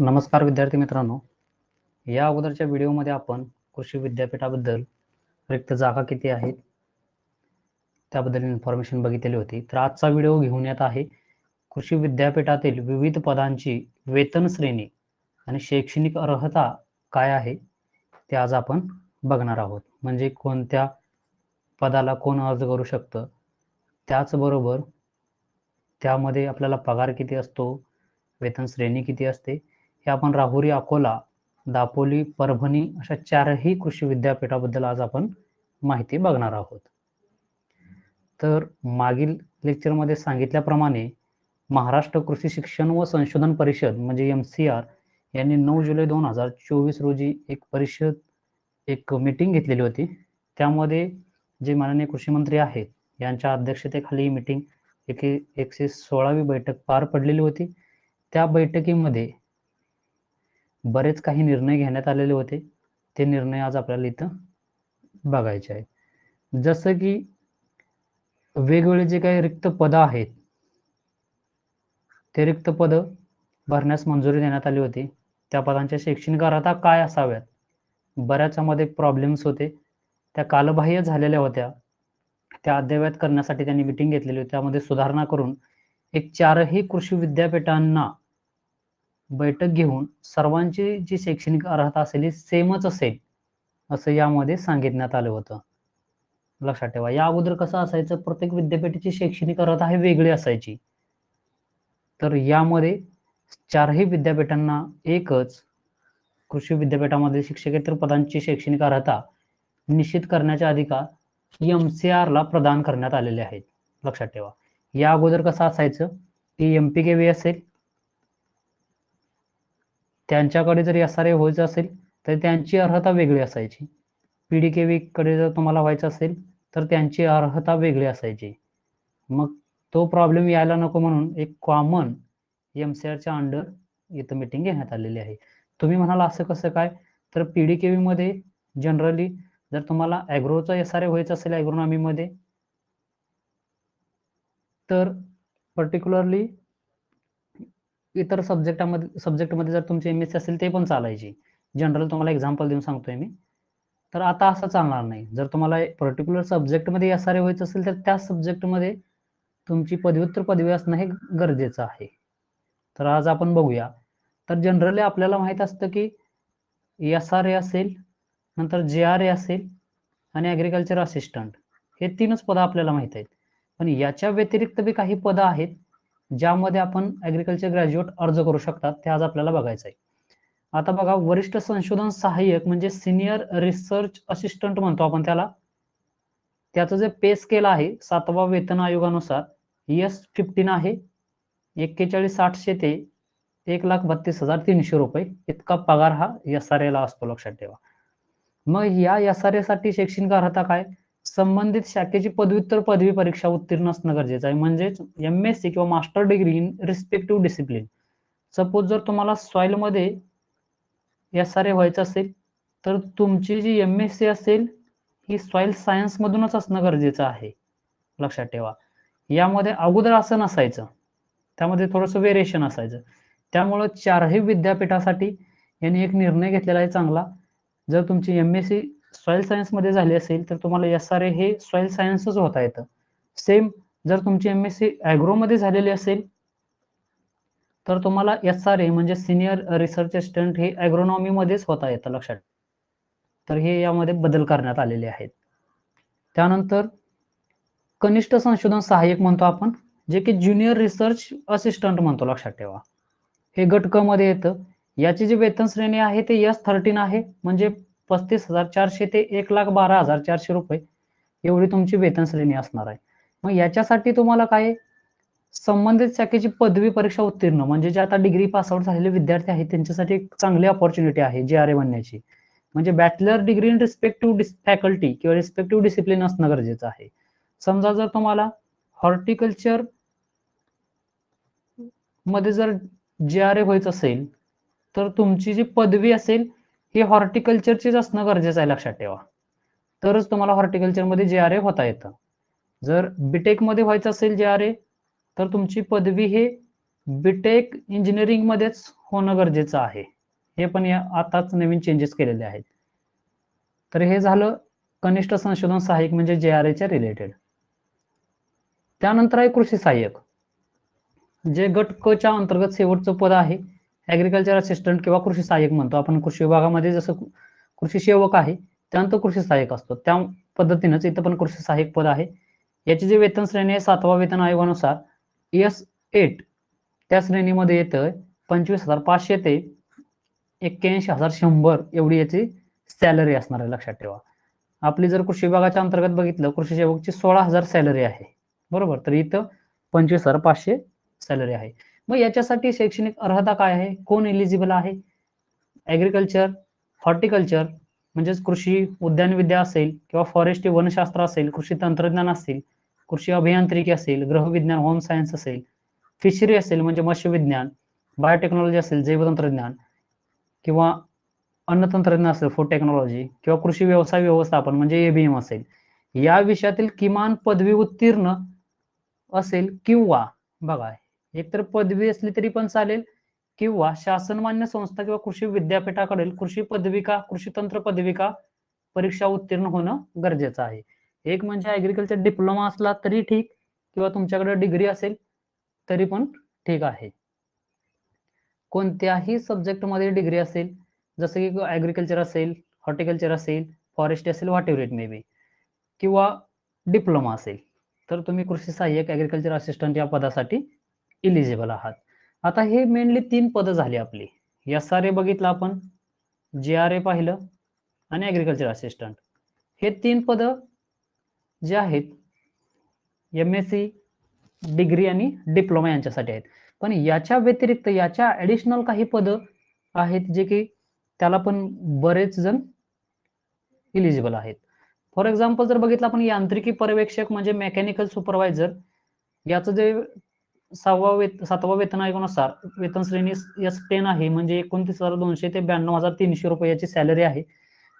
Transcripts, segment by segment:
नमस्कार विद्यार्थी मित्रांनो. या अगोदरच्या व्हिडिओमध्ये आपण कृषी विद्यापीठाबद्दल रिक्त जागा किती आहेत त्याबद्दल इन्फॉर्मेशन बघितलेली होती. तर आजचा व्हिडिओ घेऊन येत आहे कृषी विद्यापीठातील विविध पदांची वेतन श्रेणी आणि शैक्षणिक अर्हता काय आहे ते आज आपण बघणार आहोत. म्हणजे कोणत्या पदाला कोण अर्ज करू शकतं त्याचबरोबर त्यामध्ये आपल्याला पगार किती असतो वेतन श्रेणी किती असते हे आपण राहुरी अकोला दापोली परभणी अशा चारही कृषी विद्यापीठाबद्दल आज आपण माहिती बघणार आहोत. तर मागील लेक्चरमध्ये सांगितल्याप्रमाणे महाराष्ट्र कृषी शिक्षण व संशोधन परिषद म्हणजे एम सी आर यांनी नऊ जुलै दोन हजार चोवीस रोजी एक परिषद एक मीटिंग घेतलेली होती. त्यामध्ये जे माननीय कृषी मंत्री आहेत यांच्या अध्यक्षतेखाली ही मीटिंग एके एकशे सोळावी बैठक पार पडलेली होती. त्या बैठकीमध्ये बरेच काही निर्णय घेण्यात आलेले होते. ते निर्णय आज आपल्याला इथं बघायचे आहेत. जसं की वेगवेगळे जे काही रिक्त पदं आहेत ते रिक्त पदं भरण्यास मंजुरी देण्यात आली होती. त्या पदांच्या शैक्षणिक अर्हता काय असाव्यात? बऱ्याचमध्ये प्रॉब्लेम्स होते. त्या कालबाह्य झालेल्या होत्या. त्या अद्ययावत करण्यासाठी त्यांनी मिटिंग घेतलेली होती. त्यामध्ये सुधारणा करून एक चारही कृषी विद्यापीठांना बैठक घेऊन सर्वांची जी शैक्षणिक अर्हता असेल ही सेमच असेल असं यामध्ये सांगितण्यात आलं होतं. लक्षात ठेवा या अगोदर कसं असायचं प्रत्येक विद्यापीठाची शैक्षणिक अर्हता ही वेगळी असायची. तर यामध्ये चारही विद्यापीठांना एकच कृषी विद्यापीठामध्ये शिक्षकेतर पदांची शैक्षणिक अर्हता निश्चित करण्याचे अधिकार एम सी ला प्रदान करण्यात आलेले आहेत. लक्षात ठेवा या अगोदर कसं असायचं की एम पी के व्ही असेल त्यांच्याकडे जर एस आर ए व्हायचं असेल तर त्यांची अर्हता वेगळी असायची. पी डी के वीकडे जर तुम्हाला व्हायचं असेल तर त्यांची अर्हता वेगळी असायची. मग तो प्रॉब्लेम यायला नको म्हणून एक कॉमन एम सी आरच्या अंडर इथं मिटिंग घेण्यात आलेली आहे. तुम्ही म्हणाला असं कसं काय? तर पी डी के व्हीमध्ये जनरली जर तुम्हाला ॲग्रोचा एस आर ए व्हायचं असेल ॲग्रोनॉमीमध्ये तर पर्टिक्युलरली इतर सब्जेक्टामध्ये सब्जेक्टमध्ये जर तुमचे एम एस सी असेल ते पण चालायची. जनरल तुम्हाला एक्झाम्पल देऊन सांगतोय मी. तर आता असं चालणार नाही. जर तुम्हाला पर्टिक्युलर सब्जेक्टमध्ये एस आर ए व्हायचं असेल तर त्या सब्जेक्टमध्ये तुमची पदव्युत्तर पदवी असणं हे गरजेचं आहे. तर आज आपण बघूया. तर जनरली आपल्याला माहीत असतं की एस आर ए असेल नंतर जे आर ए असेल आणि ॲग्रिकल्चर असिस्टंट हे तीनच पदं आपल्याला माहीत आहेत. पण याच्या व्यतिरिक्त बी काही पदं आहेत ज्यामध्ये आपण ॲग्रिकल्चर ग्रॅज्युएट अर्ज करू शकतात ते आज आपल्याला बघायचं आहे. आता बघा वरिष्ठ संशोधन सहाय्यक म्हणजे सिनियर रिसर्च असिस्टंट म्हणतो आपण त्याला. त्याचं जे पे स्केल आहे सातवा वेतन आयोगानुसार एस फिफ्टीन आहे एक्केचाळीस आठशे ते एक लाख बत्तीस हजार तीनशे रुपये इतका पगार हा एस आर एला असतो लक्षात ठेवा. मग या एस आर ए साठी शैक्षणिक अर्हता काय? संबंधित शाखेची पदव्युत्तर पदवी परीक्षा उत्तीर्ण असणं गरजेचं आहे. म्हणजेच एम एस सी किंवा master degree in respective discipline suppose जर तुम्हाला सॉइलमध्ये एस आर ए व्हायचं असेल तर तुमची जी एम एस सी असेल ही सॉइल सायन्स मधूनच असणं गरजेचं आहे. लक्षात ठेवा. यामध्ये अगोदर असं नसायचं. त्यामध्ये थोडंसं वेरिएशन असायचं. त्यामुळं चारही विद्यापीठासाठी यांनी एक निर्णय घेतलेला आहे चांगला. जर तुमची एम एस सी सॉइल सायन्समध्ये झाली असेल तर तुम्हाला एस आर ए हे सॉइल सायन्सच होता येतं. सेम जर तुमची एम एस सी ॲग्रोमध्ये झालेली असेल तर तुम्हाला एस आर ए म्हणजे सिनियर रिसर्च असिस्टंट हे ॲग्रोनॉमीमध्येच होता येतं लक्षात. तर हे यामध्ये बदल करण्यात आलेले आहेत. त्यानंतर कनिष्ठ संशोधन सहाय्यक म्हणतो आपण जे की ज्युनियर रिसर्च असिस्टंट म्हणतो लक्षात ठेवा. हे गट क मध्ये येतं. याची जी वेतन श्रेणी आहे ते एस थर्टीन आहे. म्हणजे पस्तीस हजार चारशे ते एक लाख बारा हजार चारशे रुपये एवढी तुमची वेतन श्रेणी असणार आहे. मग याच्यासाठी तुम्हाला काय संबंधित शाखेची पदवी परीक्षा उत्तीर्ण म्हणजे जे आता डिग्री पासआउट झालेले विद्यार्थी आहेत त्यांच्यासाठी एक चांगली ऑपॉर्च्युनिटी आहे जे आर ए बनण्याची. म्हणजे bachelor degree in respective faculty किंवा रिस्पेक्टिव्ह डिसिप्लिन असणं गरजेचं आहे. समजा जर तुम्हाला हॉर्टिकल्चरमध्ये जर जे आर ए व्हायचं असेल तर तुमची जी पदवी असेल हे हॉर्टिकल्चरचेच असणं गरजेचं आहे लक्षात ठेवा. तरच तुम्हाला हॉर्टिकल्चरमध्ये जे आर ए होता येतं. जर बीटेकमध्ये व्हायचं असेल जे आर ए तर तुमची पदवी हे बीटेक इंजिनिअरिंग मध्येच होणं गरजेचं आहे. हे पण या आताच नवीन चेंजेस केलेले आहेत. तर हे झालं कनिष्ठ संशोधन सहाय्यक म्हणजे जे आर एच्या रिलेटेड त्यानंतर आहे कृषी सहाय्यक. जे गट क च्या अंतर्गत शेवटचं पद आहे ऍग्रिकल्चर असिस्टंट किंवा कृषी सहाय्यक म्हणतो. आपण कृषी विभागामध्ये जसं कृषी सेवक आहे त्यानंतर कृषी सहाय्यक असतो. त्या पद्धतीनंच इथं पण कृषी सहाय्यक पद आहे. याची जी वेतन श्रेणी आहे सातवा वेतन आयोगानुसार एस एट त्या श्रेणीमध्ये येतं पंचवीस हजार पाचशे ते एक्क्याऐंशी हजार शंभर एवढी याची सॅलरी असणार आहे लक्षात ठेवा. आपली जर कृषी विभागाच्या अंतर्गत बघितलं कृषी सेवकची सोळा हजार सॅलरी आहे. बरोबर? तर इथं पंचवीस हजार पाचशे सॅलरी आहे. मग याच्यासाठी शैक्षणिक अर्हता काय आहे? कोण एलिजिबल आहे? ऍग्रिकल्चर हॉर्टिकल्चर म्हणजेच कृषी उद्यानविद्या असेल किंवा फॉरेस्ट वनशास्त्र असेल कृषी तंत्रज्ञान असेल कृषी अभियांत्रिकी असेल ग्रहविज्ञान होम सायन्स असेल फिशरी असेल म्हणजे मत्स्यविज्ञान बायोटेक्नॉलॉजी असेल जैवतंत्रज्ञान किंवा अन्न तंत्रज्ञान असेल फूड टेक्नॉलॉजी किंवा कृषी व्यवसाय व्यवस्थापन म्हणजे एबीएम असेल. या विषयातील किमान पदवी उत्तीर्ण असेल किंवा बघा एकतर पदवी असली तरी पण चालेल किंवा शासनमान्य संस्था किंवा कृषी विद्यापीठाकडील कृषी पदविका कृषी तंत्र पदविका परीक्षा उत्तीर्ण होणं गरजेचं आहे. एक म्हणजे ऍग्रिकल्चर डिप्लोमा असला तरी ठीक किंवा तुमच्याकडे डिग्री असेल तरी पण ठीक आहे. कोणत्याही सब्जेक्टमध्ये डिग्री असेल जसं की ऍग्रिकल्चर असेल हॉर्टिकल्चर असेल फॉरेस्ट असेल whatever it may be किंवा डिप्लोमा असेल तर तुम्ही कृषी सहाय्यक ऍग्रिकल्चर असिस्टंट या पदासाठी इलिजिबल आहात. आता हे मेनली तीन पदं झाली आपली. एस आर ए बघितलं आपण जे आर ए पाहिलं आणि ॲग्रिकल्चर असिस्टंट हे तीन पदं जे आहेत एम एस सी डिग्री आणि डिप्लोमा यांच्यासाठी आहेत. पण याच्या व्यतिरिक्त याच्या ऍडिशनल काही पदं आहेत जे की त्याला पण बरेच जण इलिजिबल आहेत. फॉर एक्झाम्पल जर बघितलं आपण यांत्रिकी पर्यवेक्षक म्हणजे मेकॅनिकल सुपरवायझर याचं जे सहावा वेत सातवा वेतन आयोगानुसार वेतन श्रेणी एस टेन आहे म्हणजे एकोणतीस हजार दोनशे ते ब्याण्णव हजार तीनशे रुपयाची सॅलरी आहे.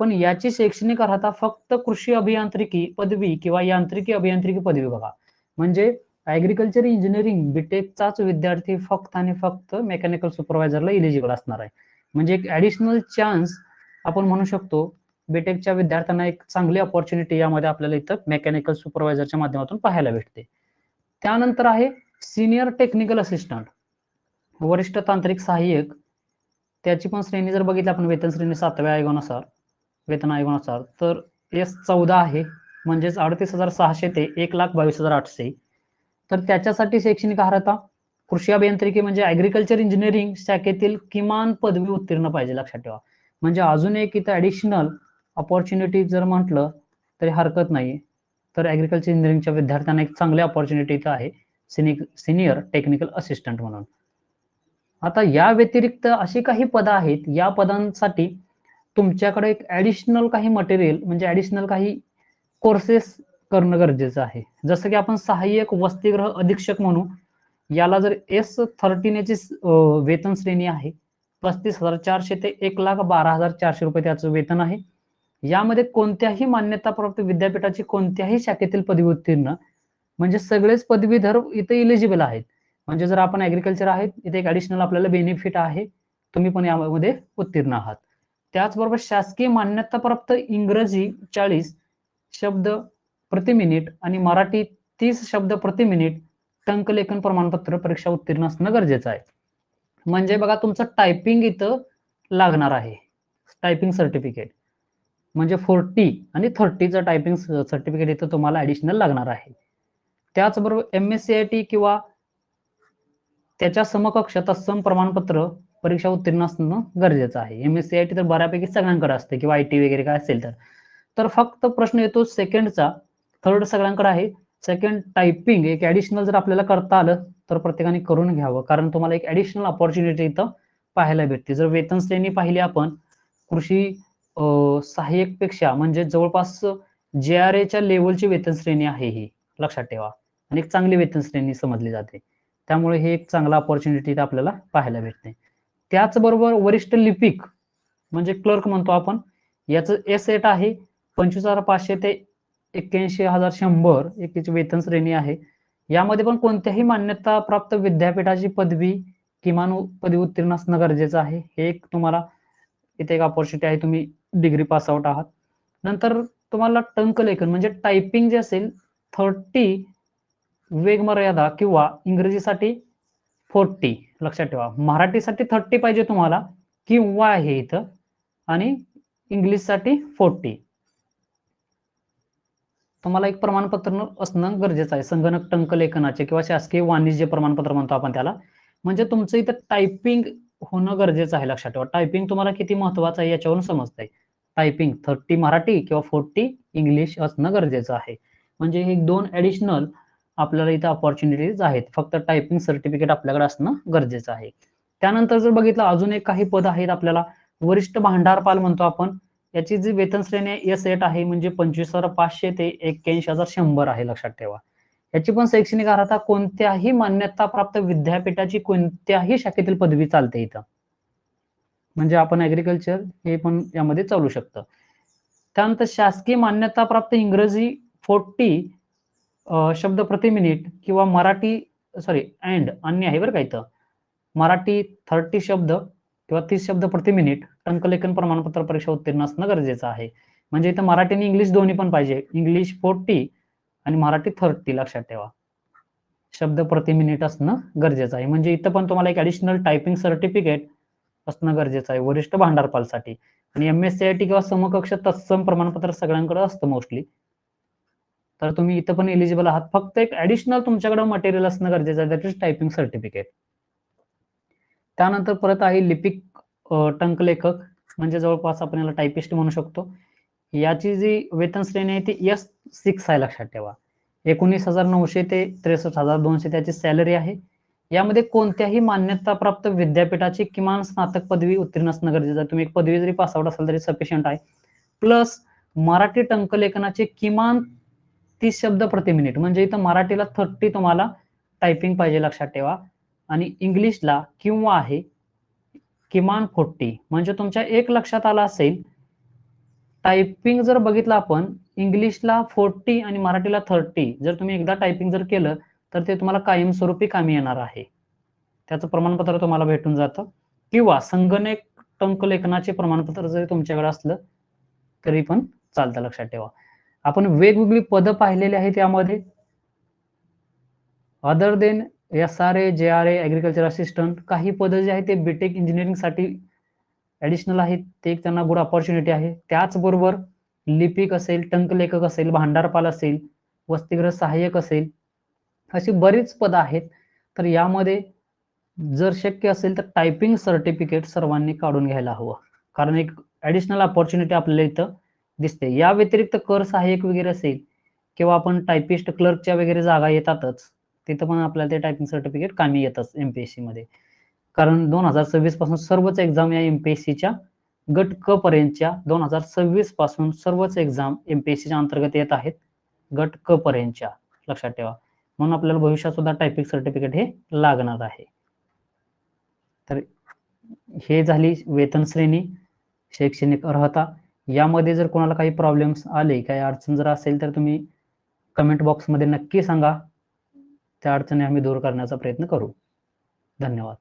पण याची शैक्षणिक अर्हता फक्त कृषी अभियांत्रिकी पदवी किंवा यांत्रिकी अभियांत्रिकी पदवी बघा. म्हणजे ऍग्रिकल्चर इंजिनिअरिंग बीटेकचाच विद्यार्थी फक्त आणि फक्त मेकॅनिकल सुपरवायझरला इलिजिबल असणार आहे. म्हणजे एक ऍडिशनल चान्स आपण म्हणू शकतो बीटेकच्या विद्यार्थ्यांना एक चांगली अपॉर्च्युनिटी यामध्ये आपल्याला इथं मेकॅनिकल सुपरवायझरच्या माध्यमातून पाहायला भेटते. त्यानंतर आहे सिनियर टेक्निकल असिस्टंट वरिष्ठ तांत्रिक सहाय्यक त्याची पण श्रेणी जर बघितली आपण वेतन श्रेणी सातव्या आयोगानुसार वेतन आयोगानुसार तर एस चौदा आहे म्हणजेच अडतीस हजार सहाशे ते एक लाख बावीस हजार आठशे. तर त्याच्यासाठी शैक्षणिक अर्हता? कृषी अभियांत्रिकी म्हणजे ऍग्रिकल्चर इंजिनिअरिंग शाखेतील किमान पदवी उत्तीर्ण पाहिजे लक्षात ठेवा. म्हणजे अजून एक इथं ऍडिशनल ऑपॉर्च्युनिटी जर म्हटलं तरी हरकत नाही तर ऍग्रिकल्चर इंजिनिअरिंगच्या विद्यार्थ्यांना एक चांगली ऑपॉर्च्युनिटी इथं आहे. सिनि सिनियर टेक्निकल असिस्टंट म्हणून. आता या व्यतिरिक्त अशी काही पदं आहेत या पदांसाठी तुमच्याकडे एक ऍडिशनल काही मटेरियल म्हणजे ऍडिशनल काही कोर्सेस करणं गरजेचं आहे. जसं की आपण सहाय्यक वसतिगृह अधीक्षक म्हणू याला जर एस थर्टीन याची वेतन श्रेणी आहे पस्तीस हजार चारशे ते एक लाख बारा हजार चारशे रुपये त्याचं वेतन आहे. यामध्ये कोणत्याही मान्यताप्राप्त विद्यापीठाची कोणत्याही शाखेतील पदवी उत्तीर्ण म्हणजे सगळेच पदवीधर इथे इलिजिबल आहेत. म्हणजे जर आपण ऍग्रिकल्चर आहेत इथे एक ऍडिशनल आपल्याला बेनिफिट आहे तुम्ही पण यामध्ये उत्तीर्ण आहात. त्याचबरोबर शासकीय मान्यताप्राप्त इंग्रजी चाळीस शब्द प्रति मिनिट आणि मराठी तीस शब्द प्रति मिनिट टंकलेखन प्रमाणपत्र परीक्षा उत्तीर्ण असणं गरजेचं आहे. म्हणजे बघा तुमचं टायपिंग इथं लागणार आहे. टायपिंग सर्टिफिकेट म्हणजे फोर्टी आणि थर्टीचं टायपिंग सर्टिफिकेट इथं तुम्हाला ऍडिशनल लागणार आहे. त्याचबरोबर M S C I T किंवा त्याच्या समकक्ष तत्सम प्रमाणपत्र परीक्षा उत्तीर्ण असणं गरजेचं आहे. M S C I T तर बऱ्यापैकी सगळ्यांकडे असते किंवा आय टी वगैरे काय असेल तर. तर फक्त प्रश्न येतो सेकंडचा थर्ड सगळ्यांकडे आहे. सेकंड टायपिंग एक ऍडिशनल जर आपल्याला करता आलं तर प्रत्येकाने करून घ्यावं. कारण तुम्हाला एक ऍडिशनल ऑपॉर्च्युनिटी इथं पाहायला भेटते. जर वेतन श्रेणी पाहिली आपण कृषी सहाय्यकपेक्षा म्हणजे जवळपास जे आर एच्या लेवलची वेतन श्रेणी आहे ही. लक्षात ठेवा. आणि एक चांगली वेतन श्रेणी समजली जाते. त्यामुळे हे एक चांगला ऑपॉर्च्युनिटी आपल्याला पाहायला भेटते. त्याचबरोबर वरिष्ठ लिपिक म्हणजे क्लर्क म्हणतो आपण याचं एस एट आहे पंचवीस हजार पाचशे ते एक्क्याऐंशी हजार शंभर एक वेतन श्रेणी आहे. यामध्ये पण कोणत्याही मान्यता प्राप्त विद्यापीठाची पदवी किमान पदवी उत्तीर्ण असणं गरजेचं आहे. हे एक तुम्हाला इथे एक ऑपॉर्च्युनिटी आहे तुम्ही डिग्री पास आउट आहात. नंतर तुम्हाला टंकलेखन म्हणजे टायपिंग जे असेल थर्टी वेगमर्यादा किंवा इंग्रजीसाठी फोर्टी लक्षात ठेवा. मराठीसाठी थर्टी पाहिजे तुम्हाला किंवा आहे इथं आणि इंग्लिशसाठी फोर्टी तुम्हाला एक प्रमाणपत्र असणं गरजेचं आहे. संगणक टंकलेखनाचे किंवा शासकीय वाणिज्य प्रमाणपत्र म्हणतो आपण त्याला. म्हणजे तुमचं इथं टायपिंग होणं गरजेचं आहे लक्षात ठेवा. टायपिंग तुम्हाला किती महत्वाचं आहे याच्यावरून समजतंय. टायपिंग थर्टी मराठी किंवा फोर्टी इंग्लिश असणं गरजेचं आहे. म्हणजे हे दोन ऍडिशनल आपल्याला इथं ऑपॉर्च्युनिटीज आहेत. फक्त टायपिंग सर्टिफिकेट आपल्याकडे असणं गरजेचं आहे. त्यानंतर जर बघितलं अजून एक काही पद आहेत आपल्याला. वरिष्ठ भांडारपाल म्हणतो आपण. याची जी वेतन श्रेणी आहे एस एट आहे म्हणजे पंचवीस हजार पाचशे ते एक्क्याऐंशी हजार शंभर आहे लक्षात ठेवा. याची पण शैक्षणिक अर्हता कोणत्याही मान्यता प्राप्त विद्यापीठाची कोणत्याही शाखेतील पदवी चालते इथं. म्हणजे आपण ऍग्रिकल्चर हे पण यामध्ये चालू शकतं. त्यानंतर शासकीय मान्यता प्राप्त इंग्रजी फोर्टी शब्द प्रति मिनिट किंवा मराठी सॉरी अँड अन्य आहे बरं का इथं. मराठी थर्टी शब्द किंवा तीस शब्द प्रति मिनिट टंकलेखन प्रमाणपत्र परीक्षा उत्तीर्ण असणं गरजेचं आहे. म्हणजे इथं मराठी आणि इंग्लिश दोन्ही पण पाहिजे. इंग्लिश फोर्टी आणि मराठी थर्टी लक्षात ठेवा. शब्द प्रति मिनिट असणं गरजेचं आहे. म्हणजे इथं पण तुम्हाला एक ऍडिशनल टायपिंग सर्टिफिकेट असणं गरजेचं आहे वरिष्ठ भांडारपालसाठी. आणि M S C I T किंवा समकक्ष तत्सम प्रमाणपत्र सगळ्यांकडे असतं मोस्टली तर तुम्ही इथं पण एलिजिबल आहात. फक्त एक ऍडिशनल तुमच्याकडे मटेरियल असणं गरजेचं आहे. दॅट इज टायपिंग सर्टिफिकेट त्यानंतर परत आहे लिपिक टंक टंकलेखक. म्हणजे जवळपास आपण याला टायपिस्ट म्हणू शकतो. याची जी वेतन श्रेणी आहे ती एस सिक्स आहे लक्षात ठेवा. एकोणीस हजार नऊशे ते त्रेसष्ट हजार दोनशे त्याची सॅलरी आहे. यामध्ये कोणत्याही मान्यताप्राप्त विद्यापीठाची किमान स्नातक पदवी उत्तीर्ण असणं गरजेचं आहे. तुम्ही एक पदवी जरी पास आउट असाल तरी सफिशियंट आहे. प्लस मराठी टंकलेखनाचे किमान तीस शब्द प्रति मिनिट म्हणजे इथं मराठीला थर्टी तुम्हाला टायपिंग पाहिजे लक्षात ठेवा. आणि इंग्लिशला किंवा आहे किमान फोर्टी म्हणजे तुमच्या एक लक्षात आला असेल टायपिंग जर बघितलं आपण इंग्लिशला फोर्टी आणि मराठीला थर्टी जर तुम्ही एकदा टायपिंग जर केलं तर ते तुम्हाला कायमस्वरूपी कामी येणार आहे. त्याचं प्रमाणपत्र तुम्हाला भेटून जातं. किंवा संगणक टंकलेखनाचे प्रमाणपत्र जरी तुमच्याकडे असलं तरी पण चालतं लक्षात ठेवा. आपण वेगवेगळी पदं पाहिलेली आहेत यामध्ये. Other than S R A J R A agriculture assistant काही पदं जे आहेत ते बीटेक इंजिनिअरिंगसाठी ऍडिशनल आहेत. ते एक त्यांना गुड ऑपॉर्च्युनिटी आहे. त्याचबरोबर लिपिक असेल टंकलेखक असेल भांडारपाल असेल वसतिगृह सहाय्यक असेल अशी बरीच पदं आहेत. तर यामध्ये जर शक्य असेल तर टायपिंग सर्टिफिकेट सर्वांनी काढून घ्यायला हवं. कारण एक ऍडिशनल ऑपॉर्च्युनिटी आपल्याला इथं दिसते. या व्यतिरिक्त कर सहाय्यक वगैरे असेल किंवा आपण टायपिस्ट क्लर्कच्या वगैरे जागा येतातच तिथं पण आपल्याला ते टायपिंग सर्टिफिकेट कामी येतच एमपीएससी मध्ये. कारण दोन हजार सव्वीसपासून सर्वच एक्झाम या एमपीएससीच्या गट क पर्यंतच्या दोन हजार सव्वीसपासून सर्वच एक्झाम एमपीएससीच्या अंतर्गत येत आहेत गट क पर्यंतच्या. लक्षात ठेवा. म्हणून आपल्याला भविष्यात सुद्धा टायपिंग सर्टिफिकेट हे लागणार आहे. तर हे झाली वेतन श्रेणी शैक्षणिक अर्हता यामध्ये जर कोणाला काही प्रॉब्लेम्स आले काही अडचण जर असेल तर तुम्ही कमेंट बॉक्समध्ये नक्की सांगा. त्या अडचणी आम्ही दूर करण्याचा प्रयत्न करू. धन्यवाद.